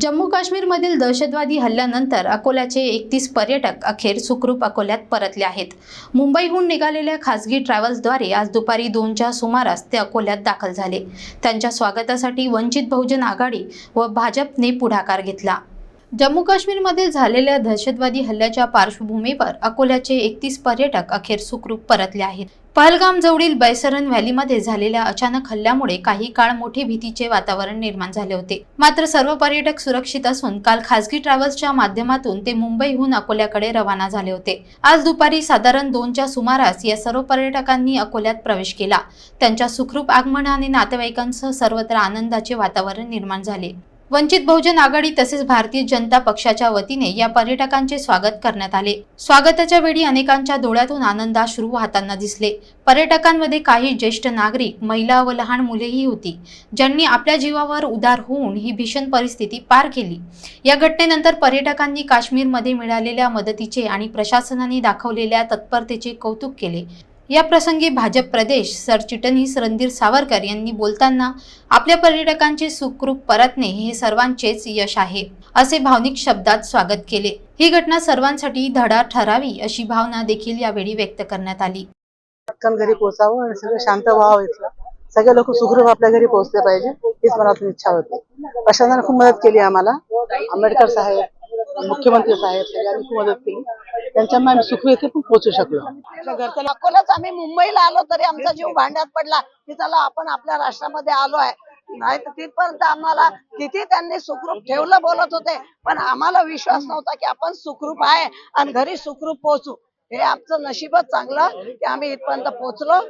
जम्मू काश्मीरमधील दहशतवादी हल्ल्यानंतर अकोल्याचे एकतीस पर्यटक अखेर सुखरूप अकोल्यात परतले आहेत. मुंबईहून निघालेल्या खासगी ट्रॅव्हल्सद्वारे आज दुपारी दोनच्या सुमारास ते अकोल्यात दाखल झाले. त्यांच्या स्वागतासाठी वंचित बहुजन आघाडी व भाजपने पुढाकार घेतला. जम्मू काश्मीरमध्ये झालेल्या दहशतवादी हल्ल्याच्या पार्श्वभूमीवर अकोल्याचे एकतीस पर्यटक अखेर सुखरूप परतले आहेत. पहलगाम जवळील बैसरन व्हॅलीमध्ये झालेल्या अचानक हल्ल्यामुळे काही काळ मोठे भीतीचे वातावरण निर्माण झाले होते. मात्र सर्व पर्यटक सुरक्षित असून काल खासगी ट्रॅव्हल्सच्या माध्यमातून ते मुंबईहून अकोल्याकडे रवाना झाले होते. आज दुपारी साधारण दोनच्या सुमारास या सर्व पर्यटकांनी अकोल्यात प्रवेश केला. त्यांच्या सुखरूप आगमनाने नातेवाईकांसह सर्वत्र आनंदाचे वातावरण निर्माण झाले. वंचित बहुजन आघाडी तसेच भारतीय जनता पक्षाच्या वतीने या पर्यटकांचे स्वागत करण्यात आले. स्वागताच्या वेळी अनेकांच्या डोळ्यातून आनंदाश्रू वाहताना दिसले. पर्यटकांमध्ये काही ज्येष्ठ नागरिक महिला व लहान मुलेही होती ज्यांनी आपल्या जीवावर उदार होऊन ही भीषण परिस्थिती पार केली. या घटनेनंतर पर्यटकांनी काश्मीरमध्ये मिळालेल्या मदतीचे आणि प्रशासनाने दाखवलेल्या तत्परतेचे कौतुक केले. या प्रसंगी भाजप प्रदेश सरचिटणीस रणधीर सावरकर यांनी बोलताना आपल्या पर्यटकांचे सुखरूप परतणे हे सर्वांचेच यश आहे असे भावनिक शब्दात स्वागत केले. ही घटना सर्वांसाठी धडा ठरावी अशी भावना देखील यावेळी व्यक्त करण्यात आली. पटकन घरी पोहोचावं आणि सगळं शांत व्हावं इथलं. सगळे लोक सुखरूप आपल्या घरी पोहोचले पाहिजे हीच मनातून इच्छा होती. प्रशासनाने खूप मदत केली आम्हाला. आंबेडकर साहेब मुख्यमंत्री साहेब सगळ्यांनी खूप मदत केली. त्यांच्यामुळे आम्ही सुखरूप पण पोहोचू शकलो. अकोलाच आम्ही मुंबईला आलो तरी आमचा जीव भांड्यात पडला. की चला आपण आपल्या राष्ट्रामध्ये आलो आहे. नाही तर तिथपर्यंत आम्हाला किती त्यांनी सुखरूप ठेवलं बोलत होते. पण आम्हाला विश्वास नव्हता की आपण सुखरूप आहे आणि घरी सुखरूप पोहोचू. हे आमचं नशीबच चांगलं की आम्ही इथपर्यंत पोहोचलो.